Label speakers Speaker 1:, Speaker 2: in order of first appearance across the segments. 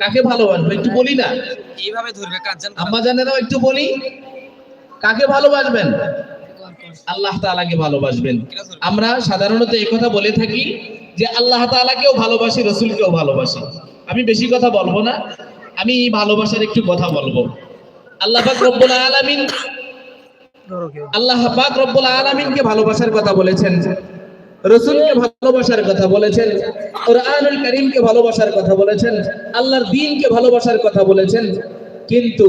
Speaker 1: কাকে ভালোবাসবো? একটু বলি না।
Speaker 2: এইভাবে ধরবে কাজ
Speaker 1: আম্মা জানেরাও একটু বলি। কাকে ভালোবাসবেন? আল্লাহ তাআলাকে ভালোবাসবেন। আমরা সাধারণত এই কথা বলে থাকি যে আল্লাহ তাআলাকেও ভালোবাসি রসুলকেও ভালোবাসি। আমি বেশি কথা বলব না। আমি এই ভালোবাসার একটু কথা বলব। আল্লাহ পাক রব্বুল আলামিন আল্লাহ পাক রব্বুল আলামিনকে ভালোবাসার কথা বলেছেন। রসুলকে ভালোবাসার কথা বলেছেন কোরআনুল করিমকে ভালোবাসার কথা বলেছেন আল্লাহর দ্বীনকে ভালোবাসার কথা বলেছেন কিন্তু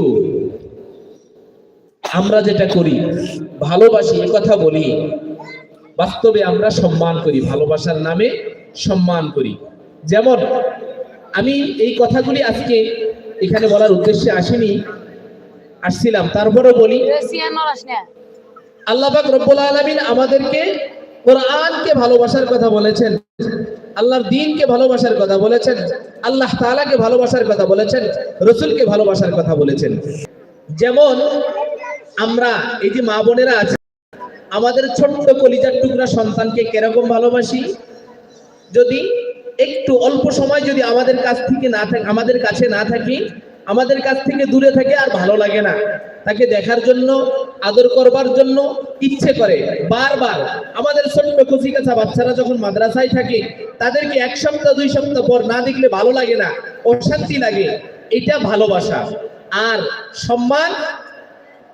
Speaker 1: আমরা যেটা করি ভালোবাসি কথা বলি বাস্তবে আমরা সম্মান করি ভালোবাসার নামে সম্মান করি। যেমন আমি এই কথাগুলি আজকে এখানে বলার উদ্দেশ্যে আসিনি আসছিলাম তারপরেও বলি আল্লাহ পাক রব্বুল আলামিন আমাদেরকে কোরআনকে ভালোবাসার কথা বলেছেন, আল্লাহর দ্বীনকে ভালোবাসার কথা বলেছেন, আল্লাহ তাআলাকে ভালোবাসার কথা বলেছেন, রসুলকে ভালোবাসার কথা বলেছেন। যেমন আমরা, এই যে মা বোনেরা আছে, আমাদের ছোট্ট কলিজার টুকরা সন্তানকে কীরকম ভালোবাসি? যদি একটু অল্প সময় যদি আমাদের কাছ থেকে না থাকে, আমাদের কাছে না থাকি আমাদের কাছ থেকে দূরে থাকে আর ভালো লাগে না। তাকে দেখার জন্য, আদর করবার জন্য ইচ্ছে করে। বারবার আমাদের ছোট্ট কচি কাছা বাচ্চারা যখন মাদ্রাসায় থাকে, তাদেরকে এক সপ্তাহ, দুই সপ্তাহ পর না দেখলে ভালো লাগে না, অশান্তি লাগে। এটা ভালোবাসা। আর সম্মান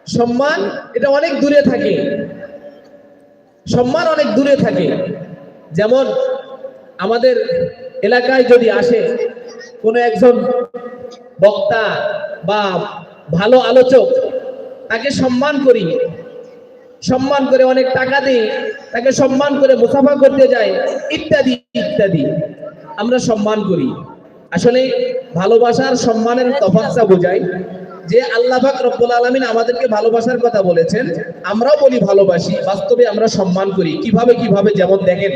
Speaker 1: সম্মান এটা অনেক দূরে থাকে। সম্মান অনেক দূরে থাকে। যেমন আমাদের এলাকায় যদি আসে কোনো একজন বক্তা বা ভালো আলোচক তাকে সম্মান করি। সম্মান করে অনেক টাকা দিই, তাকে সম্মান করে মুসাফা করতে যাই, ইত্যাদি ইত্যাদি। আমরা সম্মান করি। আসলে ভালোবাসার সম্মানের তফাৎটা বোঝায় যে আল্লাহ পাক রব্বুল আলামিন আমাদেরকে ভালোবাসার কথা বলেছেন, আমরাও বলি ভালোবাসি, বাস্তবে আমরা সম্মান করি। কীভাবে কীভাবে, যেমন দেখেন,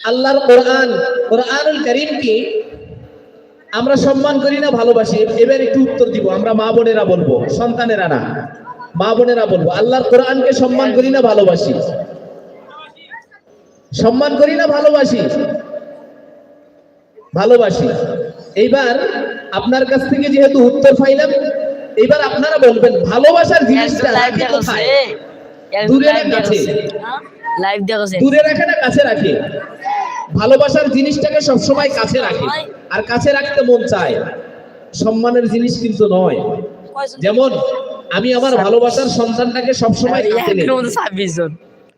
Speaker 1: আল্লাহর কোরআন, কোরআনুল করিমকে আমরা সম্মান করি না ভালোবাসি। এবার একটু উত্তর দিব আমরা মা বোনেরা বলব সন্তানেরা না মা বোনেরা বলব আল্লাহর কোরআনকে সম্মান করি না ভালোবাসি। সম্মান করি না ভালোবাসি। ভালোবাসি। এইবার আপনার কাছ থেকে যেহেতু উত্তর পাইলাম এইবার আপনারা বলবেন ভালোবাসার জিনিসটা রাখে কোথায়? দূরে না কাছে।
Speaker 3: লাইভ দেখছে
Speaker 1: দূরে রাখে না কাছে রাখে? ভালোবাসার জিনিসটাকে সবসময় কাছে রাখে। আর কাছে রাখতে মন চায়। সম্মানের জিনিস কিন্তু নয়। যেমন আমি আমার ভালোবাসার সন্তানটাকে সবসময় কাছে নেই।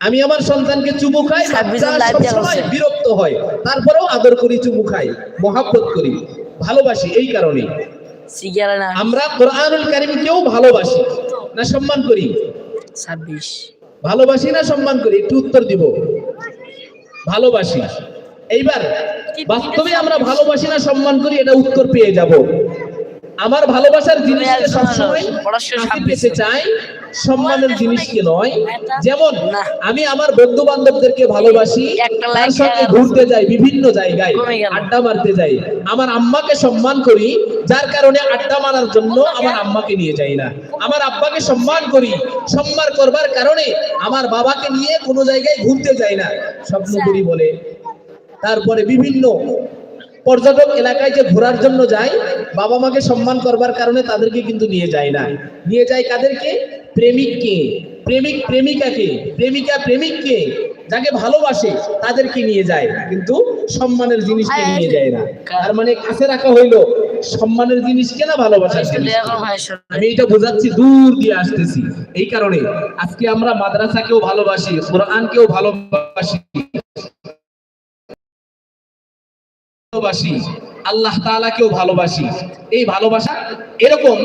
Speaker 1: আমি আমার সন্তানকে চুমু খাই সবসময় বিরক্ত হয়। তারপরেও আদর করি চুমু খাই মহাব্বত করি। ভালোবাসি এই কারণে। আমরা কোরআনুল কারিমকেও ভালোবাসি। না সম্মান করি? ভালোবাসি না সম্মান করি? একটু উত্তর দিব। ভালোবাসি। এইবার বাস্তবে আমরা ভালোবাসি না সম্মান করি এটা উত্তর পেয়ে যাব। আমার ভালোবাসার জিনিসকে সবসময় পেতে চাই সম্মানের জিনিসকে নয় যেমন আমি আমার বন্ধু বান্ধবদেরকে ভালোবাসি তার সঙ্গে ঘুরতে যাই বিভিন্ন জায়গায় আড্ডা মারতে যাই। আমার আম্মাকে সম্মান করি যার কারণে আড্ডা মারার জন্য আমার আম্মাকে নিয়ে যাই না। আমার আব্বাকে সম্মান করি সম্মান করবার কারণে আমার বাবাকে নিয়ে কোনো জায়গায় ঘুরতে যাই না স্বপ্ন করি বলে। তারপরে বিভিন্ন পর্যটক এলাকায় যে ঘোরার জন্য যায় বাবা মাকে সম্মান করবার কারণে তাদেরকে কিন্তু নিয়ে যায় না। নিয়ে যায় কাদেরকে? প্রেমিককে। প্রেমিক প্রেমিকাকে। প্রেমিকা প্রেমিককে যাকে ভালোবাসে তাদেরকে নিয়ে যায় কিন্তু সম্মানের জিনিসকে নিয়ে যায় না। তার মানে কাছে রাখা হইল সম্মানের জিনিসকে না ভালোবাসার আমি এটা বোঝাচ্ছি দূর দিয়ে আসতেছি। এই কারণে আজকে আমরা মাদ্রাসাকেও ভালোবাসি কোরআনকেও ভালোবাসি ভালোবাসি, আল্লাহ তাআলাকেও ভালোবাসি। এই ভালোবাসা এরকম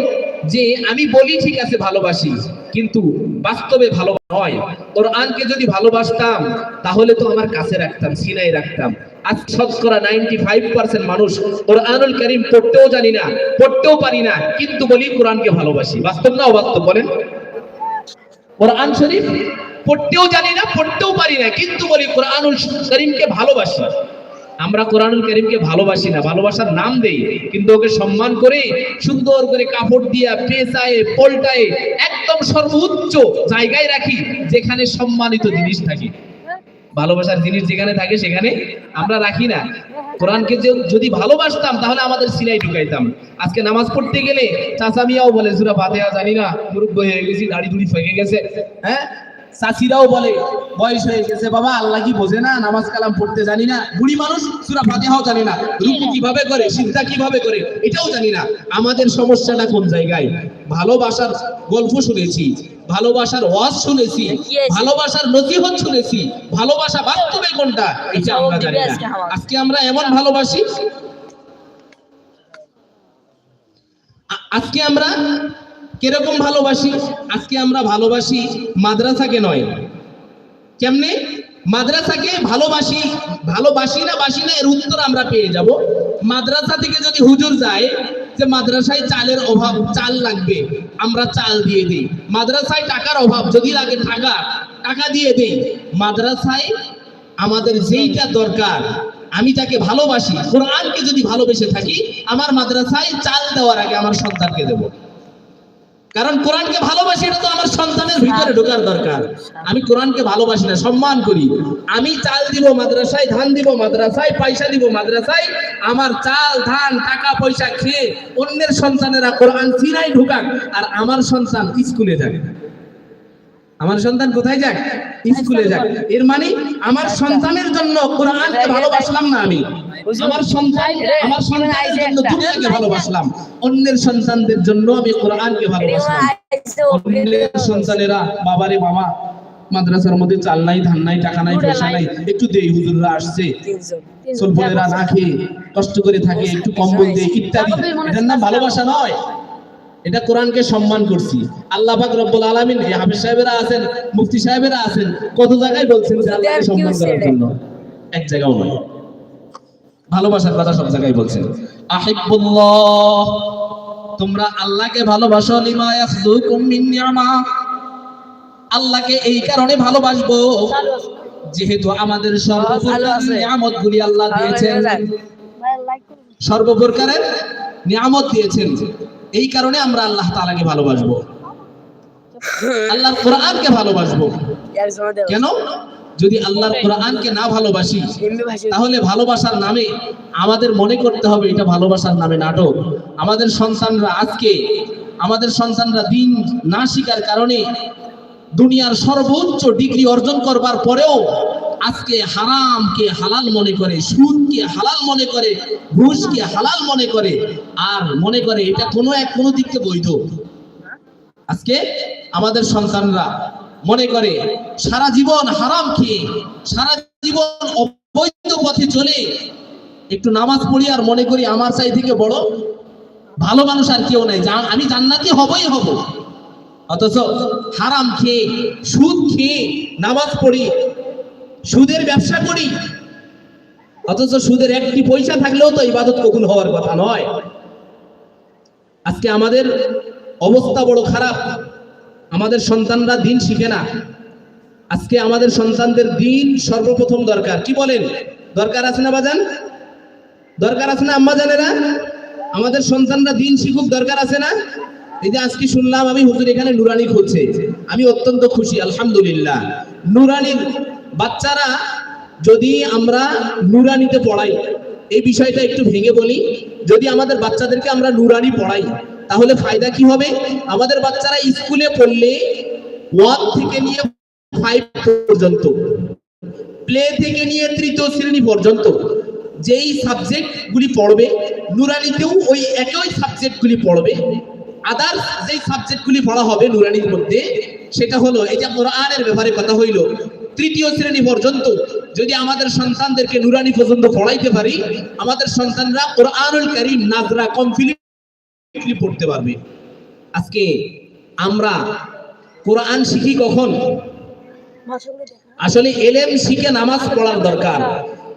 Speaker 1: যে আমি বলি ঠিক আছে ভালোবাসি, কিন্তু বাস্তবে ভালো নয় কোরআনকে যদি ভালোবাসতাম, তাহলে তো আমার কাছে রাখতাম সিনাই রাখতাম। আজ শতকরা নাইনটি ফাইভ পার্সেন্ট মানুষ করিম পড়তেও জানি না, পড়তেও পারি না, কিন্তু বলি কোরআনকে ভালোবাসি। বাস্তব না অবাস্তব বলেন? কোরআন শরীফ পড়তেও জানি না, পড়তেও পারি না, কিন্তু বলি কোরআনুল করিমকে ভালোবাসি। আমরা কোরআনুল করিমকে ভালোবাসি না, ভালোবাসার নাম দেই, কিন্তু ওকে সম্মান করে, সুন্দর করে কাপড় দিয়া, পেঁচায়ে, পল্টায়ে, একদম সর্বোচ্চ জায়গায় রাখি, যেখানে সম্মানিত জিনিস থাকে। ভালোবাসার জিনিস যেখানে থাকে, সেখানে আমরা রাখি না। কোরআনকে যদি ভালোবাসতাম, তাহলে আমাদের সিনাই ঢুকাইতাম। আজকে নামাজ পড়তে গেলে চাচা মিয়াও বলে, সুরা ফাতেহা জানি না, মুরুব্ব হয়ে গেছি, দাড়ি দুড়ি ফেঁকে গেছে। হ্যাঁ? চাচিরাও বলে বয়স হয়ে গেছে বাবা আল্লাহ কি বোঝে না নামাজ কালাম পড়তে জানি না। বুড়ি মানুষ সুরা ফাতিহাও জানি না রুকু কীভাবে করে সিজদা কীভাবে করে এটাও জানি না। আমাদের সমস্যাটা কোন জায়গায়? ভালোবাসার গল্প শুনেছি ভালোবাসার ওয়াজ শুনেছি ভালোবাসার নসিহত শুনেছি ভালোবাসা বাস্তবে কোনটা? এটা আমরা জানি না। আজকে আমরা এমন ভালোবাসি আজকে আমরা কীরকম ভালোবাসি? আজকে আমরা ভালোবাসি মাদ্রাসাকে নয়। কেমনে? মাদ্রাসাকে ভালোবাসি ভালোবাসি না বাসি না, এর উত্তর আমরা পেয়ে যাব। মাদ্রাসা থেকে যদি হুজুর যায়, যে মাদ্রাসায় চালের অভাব, চাল লাগবে, আমরা চাল দিয়ে দিই। মাদ্রাসায় টাকার অভাব, যদি লাগে টাকা টাকা দিয়ে দেই। মাদ্রাসায় আমাদের যেইটা দরকার, আমি তাকে ভালোবাসি, কোরআনকে যদি ভালোবেসে থাকি, আমার মাদ্রাসায় চাল দেওয়ার আগে আমার সন্তানকে দেবো। কারণ কোরআনকে ভালোবাসি এটা তো আমার সন্তানের ভিতরে ঢোকার দরকার। আমি কোরআনকে ভালোবাসি না, সম্মান করি। আমি চাল দিব মাদ্রাসায়, ধান দিব মাদ্রাসায়, পয়সা দিব মাদ্রাসায়, আমার চাল, ধান, টাকা, পয়সা খেয়ে অন্যের সন্তানেরা কোরআন সিনাই ঢুকাক আর আমার সন্তান স্কুলে যাক আমার সন্তান কোথায় যাক? স্কুলে যাক। এর মানে আমার সন্তানের জন্য কোরআনকে ভালোবাসলাম না আমি। আমার সন্তান আমার সন্তানের জন্য দুনিয়াকে ভালোবাসলাম। অন্যের সন্তানদের জন্য আমি কোরআনকে ভালোবাসলাম। অন্যের সন্তানেরা বাবারে মামা মাদ্রাসার মধ্যে চাল নাই ধান নাই টাকা নাই পয়সা নাই একটু দেই হুজুররা আসছে। না খেয়ে কষ্ট করে থাকে একটু কম্বল দিয়ে ইত্যাদি। এটার নাম ভালোবাসা নয়। এটা কোরআনকে সম্মান করছি। আল্লাহ পাক রব্বুল আলামিন এই হাফিজ সাহেবেরা আছেন মুফতি সাহেবেরা আছেন কত জায়গায় বলছেন যে আল্লাহকে সম্মান করার জন্য? এক জায়গাও নয়। ভালোবাসার কথা সব জায়গায় বলছেন। আহিবুল্লাহ তোমরা আল্লাহকে ভালোবাসো লিমা ইয়াখযুকুম মিন নি'মা। আল্লাহকে এই কারণে ভালোবাসবো যেহেতু আমাদের সর্বপ্রকার নিয়ামতগুলি আল্লাহ দিয়েছেন। সর্বপ্রকারের নিয়ামত দিয়েছেন। এই কারণে আমরা আল্লাহ তাআলাকে ভালোবাসবো। আল্লাহর কোরআনকে ভালোবাসবো। কেন? যদি আল্লাহর কোরআনকে না ভালোবাসি, তাহলে ভালোবাসার নামে আমাদের মনে করতে হবে এটা ভালোবাসার নামে নাটক। আমাদের সন্তানরা আজকে, আমাদের সন্তানরা দিন না শিকার কারণে দুনিয়ার সর্বোচ্চ ডিগ্রি অর্জন করবার পরেও আজকে হারামকে হালাল মনে করে সুদকে হালাল মনে করে ঘুষকে হালাল মনে করে, আর মনে করে এটা কোনো এক কোনো দিক থেকে বৈধ। আজকে আমাদের সন্তানরা মনে করে, সারা জীবন হারাম খেয়ে, সারা জীবন অবৈধ পথে চলে, একটু নামাজ পড়ি আর মনে করি আমার চাই থেকে বড়, ভালো মানুষ আর কেউ নাই আমি জান্নাতি হবই হব। অথচ হারাম খেয়ে, সুদ খেয়ে, নামাজ পড়ি সুদের ব্যবসা করি। অথচ সুদের একটি পয়সা থাকলেও তো ইবাদত কখন হওয়ার কথা নয়। আজকে আমাদের অবস্থা বড় খারাপ। আমাদের সন্তানরা দিন শিখে না। আজকে আমাদের সন্তানদের দিন সর্বপ্রথম দরকার। কি বলেন? দরকার আছে না বাজান? দরকার আছে না আম্মা জানেরা? আমাদের সন্তানরা দিন শিখুক, দরকার আছে না? এই যে আজকে শুনলাম আমি হুজুর এখানে নুরানি খুঁজছে। আমি অত্যন্ত খুশি, আলহামদুলিল্লাহ। নুরানির বাচ্চারা যদি আমরা নুরানিতে পড়াই, এই বিষয়টা একটু ভেঙে বলি, যদি আমাদের বাচ্চাদেরকে আমরা নুরানি পড়াই, তাহলে ফায়দা কি হবে? আমাদের বাচ্চারা স্কুলে পড়লে ওয়ান থেকে নিয়ে ফাইভ পর্যন্ত, প্লে থেকে নিয়ে তৃতীয় শ্রেণি পর্যন্ত যেই সাবজেক্ট গুলি পড়বে, নুরানিতেও ওই একই সাবজেক্ট গুলি পড়বে। আদার্স যেই সাবজেক্ট গুলি পড়া হবে নুরানির মধ্যে, সেটা হলো, এই যে কোরআনের ব্যাপারে কথা হইল তৃতীয় শ্রেণি পর্যন্ত যদি আমাদের সন্তানদেরকে নুরানি পর্যন্ত পড়াইতে পারি আমাদের সন্তানরা কোরআনুল কারীম নাজরা কমপ্লিটলি পড়তে পারবে। আজকে আমরা কোরআন শিখি কখন? আসলে এলেম শিখে নামাজ পড়ার দরকার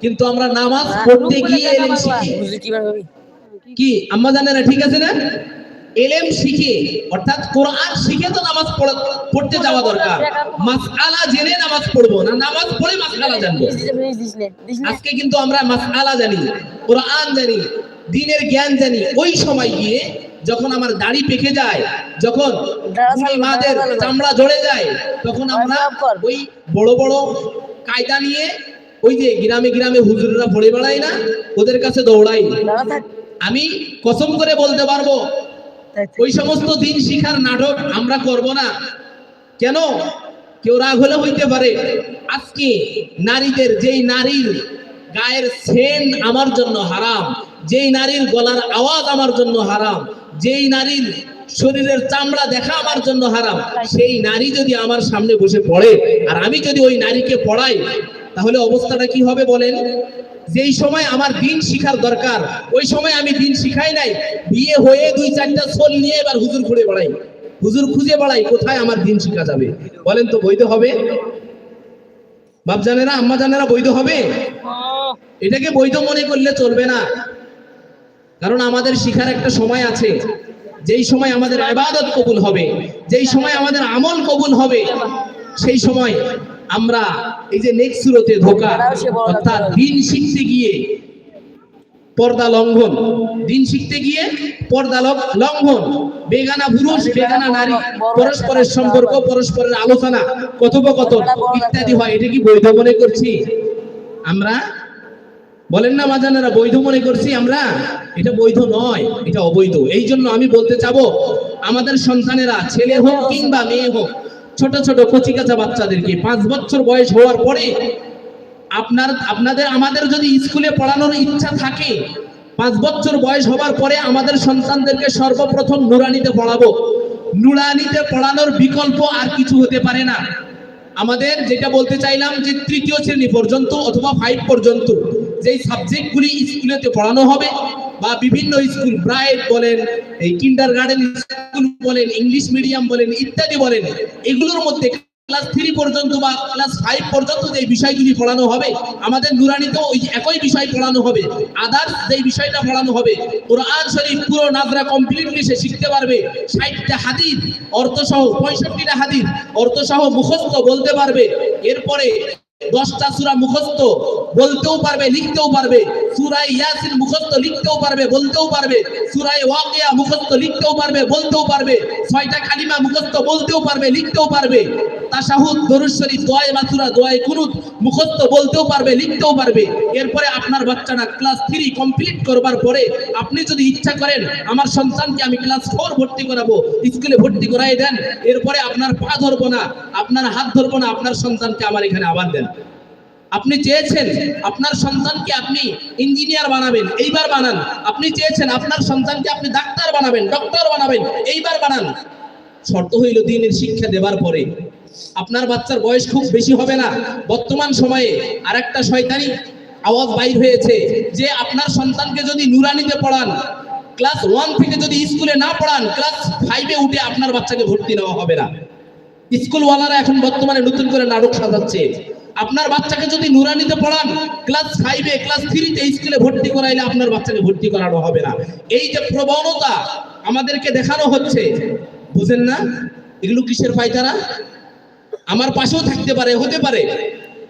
Speaker 1: কিন্তু আমরা নামাজ পড়তে গিয়ে এলেম শিখি? কি আম্মা জানে না ঠিক আছে না? এলেম শিখে অর্থাৎ কোরআন শিখে তো নামাজ পড়া- পড়তে যাওয়া দরকার। মাসআলা জেনে নামাজ পড়ব না নামাজ পড়ে মাসআলা জানব। আজকে কিন্তু আমরা মাসআলা জানি কোরআন জানি দিনের জ্ঞান জানি। ওই সময় গিয়ে যখন আমার দাড়ি পেকে যায় যখন মাদের চামড়া ঝরে যায় তখন আমরা ওই বড় বড় কায়দা নিয়ে ওই যে গ্রামে গ্রামে হুজুররা পড়ে বেড়ায় না ওদের কাছে দৌড়াই। আমি কসম করে বলতে পারব। ওই সমস্ত দিন শিখার নাটক আমরা করব না। কেন? কেউ রাগ হলে হইতে পারে। আজকে নারীদের যেই নারীর গায়ের সেন আমার জন্য হারাম যেই নারীর গলার আওয়াজ আমার জন্য হারাম যেই নারীর শরীরের চামড়া দেখা আমার জন্য হারাম সেই নারী যদি আমার সামনে বসে পড়ে আর আমি যদি ওই নারীকে পড়াই তাহলে অবস্থাটা কি হবে বলেন? যেই সময় আমার দিন শিখার দরকার, ওই সময় আমি দিন শিখাই নাই। বিয়ে হয়ে দুই চারটা সোল নিয়ে এবার হুজুর ঘুরে বেড়াই। হুজুর খুঁজে বেড়াই কোথায় আমার দিন শিখা যাবে। বলেন তো বৈধ হবে? বাপ জানেরা আম্মা জানেরা বৈধ হবে? এটাকে বৈধ মনে করলে চলবে না। কারণ আমাদের শিখার একটা সময় আছে। যেই সময় আমাদের আবাদত কবুল হবে, যেই সময় আমাদের আমল কবুল হবে, সেই সময় আমরা এই যে নেক্সট সুরতে ধোকা অর্থাৎ দিন শিখতে গিয়ে পর্দা লঙ্ঘন। দিন শিখতে গিয়ে পর্দা লঙ্ঘন। বেগানা পুরুষ বেগানা নারী পরস্পরের সম্পর্ক পরস্পরের আলোচনা কথোপকথন ইত্যাদি হয় এটা কি বৈধ মনে করছি? আমরা বলেন না মাজানারা বৈধ মনে করছি আমরা? এটা বৈধ নয় এটা অবৈধ। এই জন্য আমি বলতে চাবো আমাদের সন্তানেরা ছেলে হোক কিংবা মেয়ে হোক ছোট ছোট কচিকাচা বাচ্চাদেরকে পাঁচ বছর বয়স হওয়ার পরে আপনার, আপনাদের, আমাদের যদি স্কুলে পড়ানোর ইচ্ছা থাকে, পাঁচ বছর বয়স হবার পরে আমাদের সন্তানদেরকে সর্বপ্রথম নুরানিতে পড়াবো। নুরানিতে পড়ানোর বিকল্প আর কিছু হতে পারে না। আমাদের যেটা বলতে চাইলাম যে তৃতীয় শ্রেণি পর্যন্ত অথবা ফাইভ পর্যন্ত যেই সাবজেক্টগুলি স্কুলেতে পড়ানো হবে বা বিভিন্ন স্কুল ব্রাইট বলেন, এই কিন্ডার গার্ডেন স্কুল বলেন ইংলিশ মিডিয়াম বলেন, ইত্যাদি বলেন, এগুলোর মধ্যে ক্লাস থ্রি পর্যন্ত বা ক্লাস ফাইভ পর্যন্ত যে বিষয়গুলি পড়ানো হবে, আমাদের নুরানিতেও ওই একই বিষয় পড়ানো হবে আদার্স যে বিষয়টা পড়ানো হবে, কোরআন শরীফ পুরো নাজরা কমপ্লিটলি সে শিখতে পারবে, ষাটটা হাদিস, অর্থসহ পঁয়ষট্টিটা হাদিস, অর্থসহ মুখস্থ বলতে পারবে, এরপরে দশটা সূরা মুখস্থ বলতেও পারবে, লিখতেও পারবে। ইয়াসিন মুখস্থ লিখতেও পারবে, বলতেও পারবে। ওয়াকিয়া মুখস্থ লিখতেও পারবে, বলতেও পারবে। ছয়টা কালিমা মুখস্থ বলতেও পারবে, লিখতেও পারবে। তাশাহুদ মাসুরা মুখস্থ বলতেও পারবে, লিখতেও পারবে। এরপরে আপনার বাচ্চাটা ক্লাস থ্রি কমপ্লিট করবার পরে আপনি যদি ইচ্ছা করেন, আমার সন্তানকে আমি ক্লাস ফোর ভর্তি করাবো, স্কুলে ভর্তি করাই দেন। এরপরে আপনার পা ধরবো না, আপনার হাত ধরবো না, আপনার সন্তানকে আমার এখানে আবার দেন। আপনি চেয়েছেন আপনার সন্তানকে আপনি ইঞ্জিনিয়ার বানাবেন, এইবার বানান। আপনি চেয়েছেন আপনার সন্তানকে আপনি ডাক্তার বানাবেন ডক্টর বানাবেন, এইবার বানান। শর্ত হইল দিনের শিক্ষা দেবার পরে। আপনার বাচ্চার বয়স খুব বেশি হবে না। বর্তমান সময়ে আরেকটা শয়তানি আওয়াজ বাইর হয়েছে যে আপনার সন্তানকে যদি নুরানিতে পড়ান, ক্লাস ওয়ান থেকে যদি স্কুলে না পড়ান, ক্লাস ফাইভে উঠে আপনার বাচ্চাকে ভর্তি নেওয়া হবে না। স্কুলওয়ালারা এখন বর্তমানে নতুন করে নাটক সাজাচ্ছে। আপনার বাচ্চাকে যদি নুরানিতে পড়ান ক্লাস ফাইভে ক্লাস থ্রিতে স্কুলে ভর্তি করাইলে আপনার বাচ্চাকে ভর্তি করানো হবে না। এই যে প্রবণতা আমাদেরকে দেখানো হচ্ছে, বুঝেন না? এগুলো কিসের পায়তারা? আমার পাশেও থাকতে পারে, হতে পারে।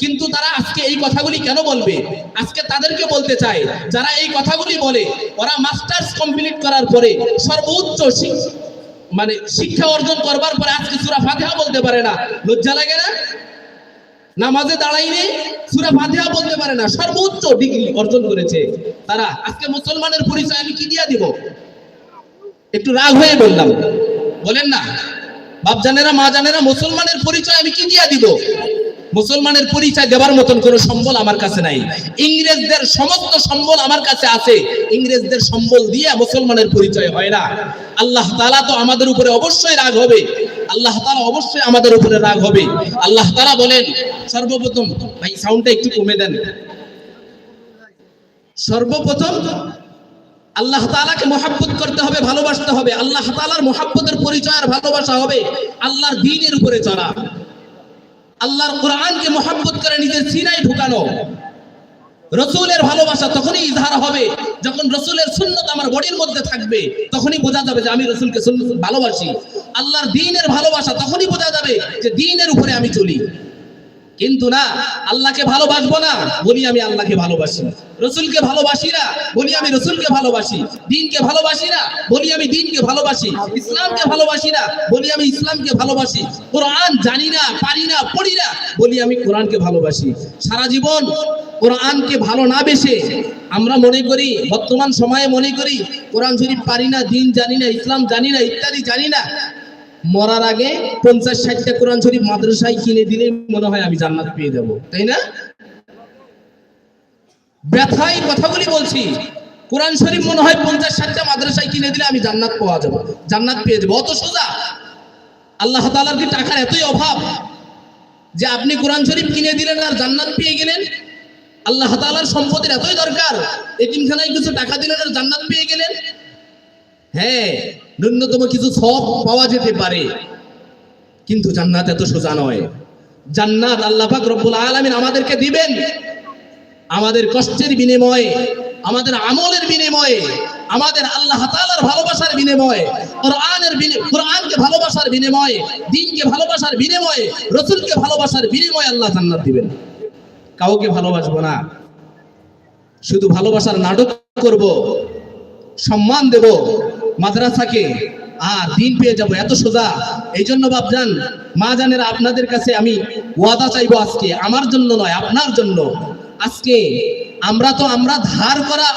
Speaker 1: কিন্তু তারা আজকে এই কথাগুলি কেন বলবে? আজকে তাদেরকে বলতে চাই, যারা এই কথাগুলি বলে, ওরা মাস্টার্স কমপ্লিট করার পরে সর্বোচ্চ মানে শিক্ষা অর্জন করবার পরে আজকে সুরা ফাতিহা বলতে পারে না। লজ্জা লাগে না? নামাজে দাঁড়াইলে সুরা ফাতিহা বলতে পারে না, সর্বোচ্চ ডিগ্রি অর্জন করেছে। তারা, আজকে মুসলমানের পরিচয় আমি কি দিয়া দিব? একটু রাগ হয়ে বললাম। বলেন না বাপ জানেরা মা জানেরা মুসলমানের পরিচয় আমি কি দিয়া দিব? মুসলমানের পরিচয় দেবার মতন কোনো সম্বল আমার কাছে নাই। ইংরেজদের সমস্ত সম্বল আমার কাছে আছে। ইংরেজদের সম্বল দিয়ে মুসলমানের পরিচয় হয় না। আল্লাহ তাআলা তো আমাদের উপরে অবশ্যই রাগ হবে। আল্লাহ তাআলা অবশ্যই আমাদের উপরে রাগ হবে। আল্লাহ তাআলা বলেন, সর্বপ্রথম, ভাই সাউন্ডটা একটু কমে দেন। সর্বপ্রথম, আল্লাহ তালাকে মহাব্বত করতে হবে, ভালোবাসতে হবে। আল্লাহ তাআলার মহাব্বতের পরিচয় আর ভালোবাসা হবে আল্লাহর দিনের উপরে চলা। আল্লাহর কোরআনকে মোহাম্মত করে নিজের সিনাই ঢুকানো। রসুলের ভালোবাসা তখনই ইজহার হবে। যখন রসুলের সুন্নত আমার বডির মধ্যে থাকবে, তখনই বোঝা যাবে যে আমি রসুলকে সুন্নত ভালোবাসি। আল্লাহর দিনের ভালোবাসা তখনই বোঝা যাবে যে দিনের উপরে আমি চলি। কিন্তু না, আল্লাহকে ভালোবাসবো না, বলি আমি আল্লাহকে ভালোবাসি রসুলকে ভালোবাসি না, বলি আমি রসুলকে ভালোবাসি। দিনকে ভালোবাসি না, বলি আমি দিনকে ভালোবাসি। ইসলামকে ভালোবাসি না, বলি আমি ইসলামকে ভালোবাসি। কোরআন জানি না, পারি না, পড়ি না, বলি আমি কোরআনকে ভালোবাসি। সারা জীবন কোরআনকে ভালো না বেসে আমরা মনে করি, বর্তমান সময়ে মনে করি, কোরআন শরীফ পারি না, দিন জানি না, ইসলাম জানি না, ইত্যাদি জানি না মরার আগে পঞ্চাশ ষাটটা কোরআন শরীফ মাদ্রাসায় কিনে দিলেই মনে হয় আমি জান্নাত পেয়ে যাব। তাই না? ব্যথায় কথাগুলি বলছি। কোরআন শরীফ মনে হয় পঞ্চাশ ষাটটা মাদ্রাসায় কিনে দিলে আমি জান্নাত পাওয়া যাব। জান্নাত পেয়ে যাব। অত সোজা। আল্লাহ তালার কি টাকার এতই অভাব যে আপনি কোরআন শরীফ কিনে দিলেন আর জান্নাত পেয়ে গেলেন? আল্লাহ তালার সম্পদের এতই দরকার। এতিমখানায় কিছু টাকা দিলেন আর জান্নাত পেয়ে গেলেন? হ্যাঁ ন্যূনতম কিছু সব পাওয়া যেতে পারে। কিন্তু জান্নাত এত সোজা নয়। জান্নাত আল্লাহ পাক রব্বুল আলামিন আমাদেরকে দিবেন। আমাদের কষ্টের বিনিময়ে, আমাদের আমলের বিনিময়ে, আমাদের আল্লাহ তাআলার ভালোবাসার বিনিময়ে, কোরআনের কোরআনকে ভালোবাসার বিনিময়ে দ্বীনকে ভালোবাসার বিনিময়ে, রসুলকে ভালোবাসার বিনিময়ে আল্লাহ জান্নাত দিবেন। কাউকে ভালোবাসবো না। শুধু ভালোবাসার নাটক করব, সম্মান দেব মাদ্রাসাকে। আর দিন পেয়ে যাব, এত সোজা। এই জন্য বাপজান মা জানেরা আপনাদের কাছে আমি ওয়াদা চাইব আজকে, আমার জন্য নয়, আপনার জন্য। আজকে আমরা তো আমরা ধার করা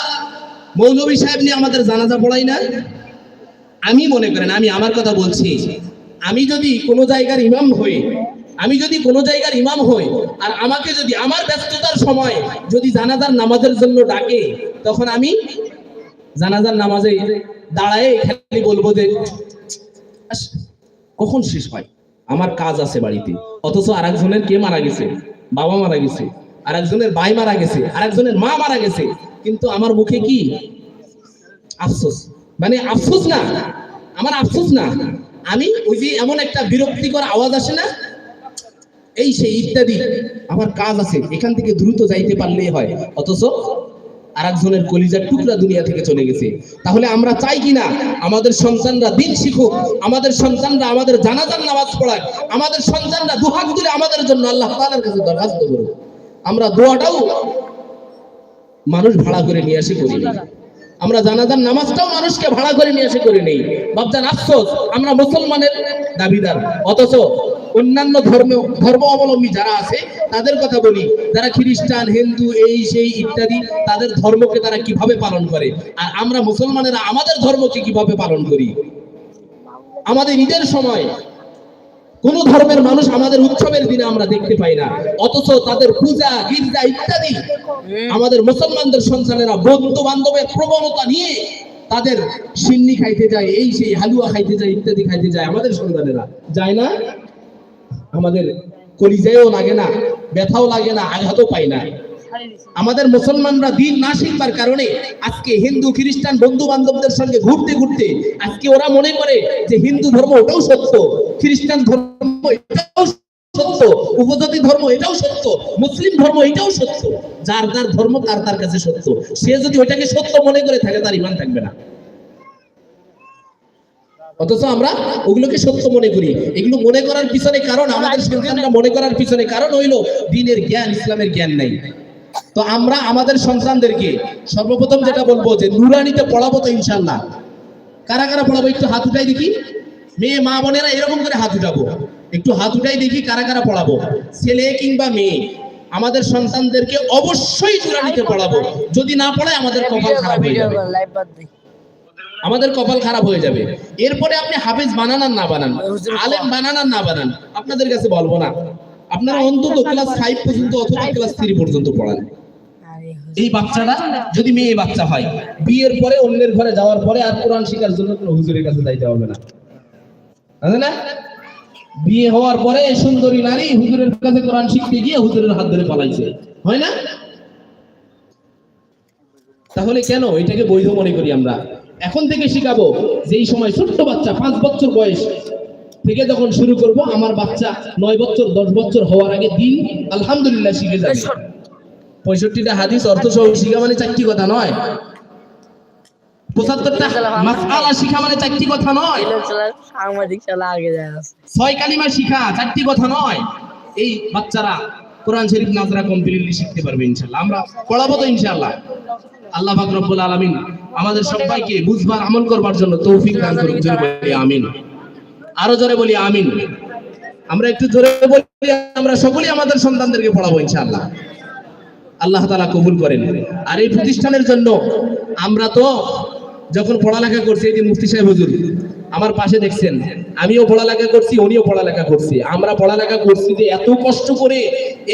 Speaker 1: মৌলভী সাহেব নিয়ে আমাদের জানাজা পড়াই না। আমি মনে করেন, আমি আমার কথা বলছি, আমি যদি কোনো জায়গার ইমাম হই, আমি যদি কোনো জায়গার ইমাম হই, আর আমাকে যদি, আমার ব্যস্ততার সময় যদি জানাজার নামাজের জন্য ডাকে, তখন আমি জানাজার নামাজে দাঁড়ায় খালি বলব যে কখন শেষ হয়? আমার কাজ আছে বাড়িতে। অথচ আরেকজনের কে মারা গেছে? বাবা মারা গেছে। আরেকজনের ভাই মারা গেছে। আরেকজনের মা মারা গেছে। কিন্তু আমার মুখে কি? আফসোস। মানে আফসোস না। আমার আফসোস না। আমি ওই যে এমন একটা বিরক্তিকর আওয়াজ আসে না? এই সেই ইত্যাদি। আমার কাজ আছে। এখান থেকে দ্রুত যাইতে পারলেই হয়। অথচ আরেকজনের কলিজার টুকরা দুনিয়া থেকে চলে গেছে। তাহলে আমরা চাই কিনা? আমাদের সন্তানরা দিন শিখুক, আমাদের সন্তানরা আমাদের জানাজার নামাজ পড়াক, আমাদের সন্তানরা দুহাত তুলে আমাদের জন্য আল্লাহ তাআলার কাছে দরখাস্ত করুক। আমরা দোয়াটাও মানুষ ভাড়া করে নিয়ে আসে করি না। আমরা জানাজার নামাজটাও মানুষকে ভাড়া করে নিয়ে এসে করে নেই। বাপজান, আফসোস, আমরা মুসলমানের দাবিদার। অথচ অন্যান্য ধর্ম ধর্ম অবলম্বী যারা আছে, তাদের কথা বলি। যারা খ্রিস্টান, হিন্দু, এই, সেই, ইত্যাদি, তাদের ধর্মকে তারা কীভাবে পালন করে? আর আমরা মুসলমানেরা আমাদের ধর্মকে কীভাবে পালন করি? আমাদের ঈদের সময় কোন ধর্মের মানুষ আমাদের উৎসবের দিনে আমরা দেখতে পাই না। অথচ তাদের পূজা, গির্জা ইত্যাদি আমাদের মুসলমানদের সন্তানেরা বন্ধু বান্ধবের প্রবণতা নিয়ে তাদের সিন্নি খাইতে যায়, এই, সেই, হালুয়া খাইতে যায়, ইত্যাদি খাইতে যায় আমাদের সন্তানেরা। যায় না? আমাদের কলিজায়ও লাগে না, ব্যথাও লাগে না, আঘাতও পাই না। আমাদের মুসলমানরা দিন না শিখবার কারণে আজকে হিন্দু, খ্রিস্টান বন্ধু বান্ধবদের সঙ্গে ঘুরতে ঘুরতে আজকে ওরা মনে করে যে হিন্দু ধর্ম ওটাও সত্য, খ্রিস্টান ধর্ম এটাও সত্য, উপজাতি ধর্ম এটাও সত্য, মুসলিম ধর্ম এটাও সত্য, যার যার ধর্ম তার তার কাছে সত্য। সে যদি ওইটাকে সত্য মনে করে থাকে, তার ইমান থাকবে না। অথচ আমরা ওগুলোকে সত্য মনে করি। এগুলো মনে করার পিছনে কারণ আমাদের সন্তানরা মনে করার পিছনে কারণ হইল দিনের জ্ঞান ইসলামের জ্ঞান নাই। তো আমরা আমাদের সন্তানদেরকে সর্বপ্রথম যেটা বলব যে নুরানিতে পড়াবো তো ইনশাল্লাহ কারা কারা পড়াবো একটু হাত উঠাই দেখি? মেয়ে মা বোনেরা এরকম করে হাত উঠাবো। একটু হাত উঠাই দেখি কারা কারা পড়াবো। ছেলে কিংবা মেয়ে আমাদের সন্তানদেরকে অবশ্যই নুরানিতে পড়াবো। যদি না পড়ায় আমাদের কপাল খারাপ হয়ে যাবে। আমাদের কপাল খারাপ হয়ে যাবে। এরপরে আপনি হাফেজ বানান আর না বানান আলেম বানান আর না বানান আপনাদের কাছে বলব না। আপনারা অন্তত ক্লাস ফাইভ পর্যন্ত অথবা ক্লাস থ্রি পর্যন্ত পড়ান। এই বাচ্চাটা যদি মেয়ে বাচ্চা হয় বিয়ের পরে অন্যের ঘরে যাওয়ার পরে আর কোরআন শেখার জন্য কোনো হুজুরের কাছে যাইতে হবে না। না? বিয়ে হওয়ার পরে সুন্দরী নারী হুজুরের কাছে কোরআন শিখতে গিয়ে হুজুরের হাত ধরে পালাইছে। হয় না? তাহলে কেন? এটাকে বৈধ মনে করি আমরা। এখন থেকে শিখাবো যেই সময় ছোট্ট বাচ্চা পাঁচ বছর বয়স থেকে যখন শুরু করব আমার বাচ্চা নয় বছর দশ বছর হওয়ার আগে দিন আলহামদুলিল্লাহ শিখে যাবে। পঁয়ষট্টিটা হাদিস অর্থ সহ শিখা মানে চারটি কথা নয়। পঁচাত্তরটা শিখা মানে চারটি কথা নয়।
Speaker 3: সাংবাদিক আগে যায়
Speaker 1: ছয় কালিমা শিখা চারটি কথা নয়। এই বাচ্চারা কোরআন শরীফ নাজরা কমপ্লিটলি শিখতে পারবে ইনশাআল্লাহ। আমরা পড়াবো তো ইনশাআল্লাহ। আল্লাহ পাক রব্বুল আলামিন আমাদের সবাইকে বুঝবার, আমল করবার জন্য তৌফিক দান করুন জোরে বলি আমিন। আরও জোরে বলি আমিন। আমরা একটু জোরে বলি, আমরা সকলেই আমাদের সন্তানদেরকে পড়াবো ইনশাআল্লাহ। আল্লাহ তালা কবুল করেন। আর এই প্রতিষ্ঠানের জন্য আমরা তো যখন পড়ালেখা করছি, এই যে মুফতি সাহেব হুজুর, আমার পাশে দেখছেন আমিও পড়ালেখা করছি, উনিও পড়ালেখা করছি। আমরা পড়ালেখা করছি যে এত কষ্ট করে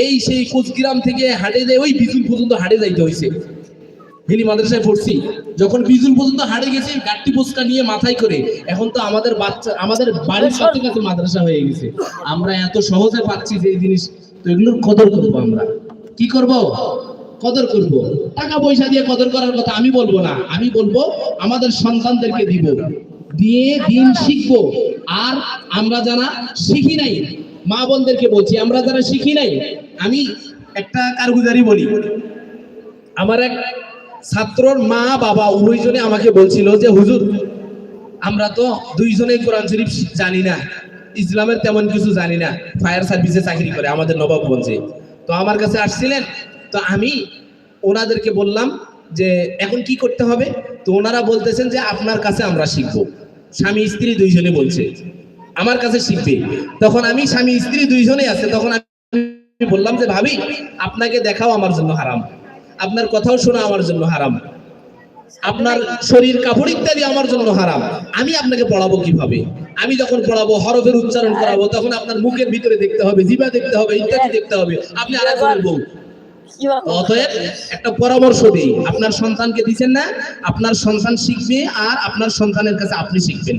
Speaker 1: এই সেই কুচগ্রাম থেকে হাটে যে ওই বিজুল পর্যন্ত হাটে যাইতে হয়েছে হিলি মাদ্রাসায় পড়ছি। যখন বিজুল পর্যন্ত হাড়ে গেছে গাট্টি পোস্কা নিয়ে মাথায় করে, এখন তো আমাদের বাচ্চা, আমাদের বাড়ির কাছে কাছে মাদ্রাসা হয়ে গেছে। আমরা এত সহজে পাচ্ছি যে জিনিস, তো এগুলোর কদর করব আমরা। কি করব? কদর করব। টাকা পয়সা দিয়ে কদর করার কথা আমি বলব না। আমি বলব, আমাদের সন্তানদেরকে দিব। দিয়ে দিন শিখব। আর আমরা যারা শিখি নাই, মা বোনদেরকে বলছি, আমরা যারা শিখি নাই, আমি একটা কারগুজারি বলি। আমার এক ছাত্রর মা বাবা উভয়জনে আমাকে বলছিল যে, হুজুর, আমরা তো দুইজনে কোরআন শরীফ জানি না, ইসলামের তেমন কিছু জানি না, ফায়ার সার্ভিসে চাকরি করে আমাদের নবাবগঞ্জে। তো আমার কাছে আসছিলেন, তো আমি ওনাদেরকে বললাম যে, এখন কি করতে হবে? তো ওনারা বলতেছেন যে, আপনার কাছে আমরা শিখব। স্বামী স্ত্রী দুইজনে বলছে, আমার কাছে শিখবে। তখন আমি স্বামী স্ত্রী দুইজনে আছে, তখন আমি বললাম যে, ভাবি, আপনাকে দেখাও আমার জন্য হারাম। আপনার কথাও শোনা আমার জন্য হারাম। আপনার শরীর, কাপড় ইত্যাদি আমার জন্য হারাম। আমি আপনাকে পড়াবো কীভাবে? আমি যখন পড়াবো, হরফের উচ্চারণ করাবো, তখন আপনার মুখের ভিতরে দেখতে হবে, জিবা দেখতে হবে, ইত্যাদি দেখতে হবে। আপনি আরেকজনের বউ। অতএব একটা পরামর্শ দিই। আপনার সন্তানকে দিচ্ছেন না আপনার সন্তান শিখবে আর আপনার সন্তানের কাছে আপনি শিখবেন।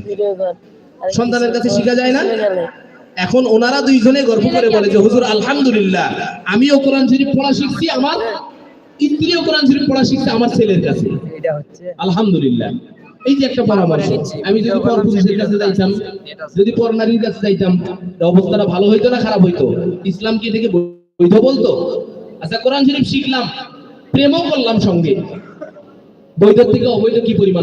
Speaker 1: সন্তানের কাছে শিখা যায় না? এখন ওনারা দুইজনে গর্ব করে বলে যে হুজুর আলহামদুলিল্লাহ আমিও কোরআন শরীফ পড়া শিখছি আমার স্ত্রীও কোরআন শরীফ পড়া শিখছে আমার ছেলের কাছে। আলহামদুলিল্লাহ। এই যে একটা পরামর্শ। আমি যদি পর পুরুষের কাছে যাইতাম যদি পর নারীর কাছে যাইতাম অবস্থাটা ভালো হইতো না খারাপ হইতো? ইসলাম কি থেকে বৈধ বলতো? আচ্ছা কোরআন শরীফ শিখলাম প্রেমও করলাম সঙ্গে। বৈধ থেকে অবৈধ কি পরিমাণ?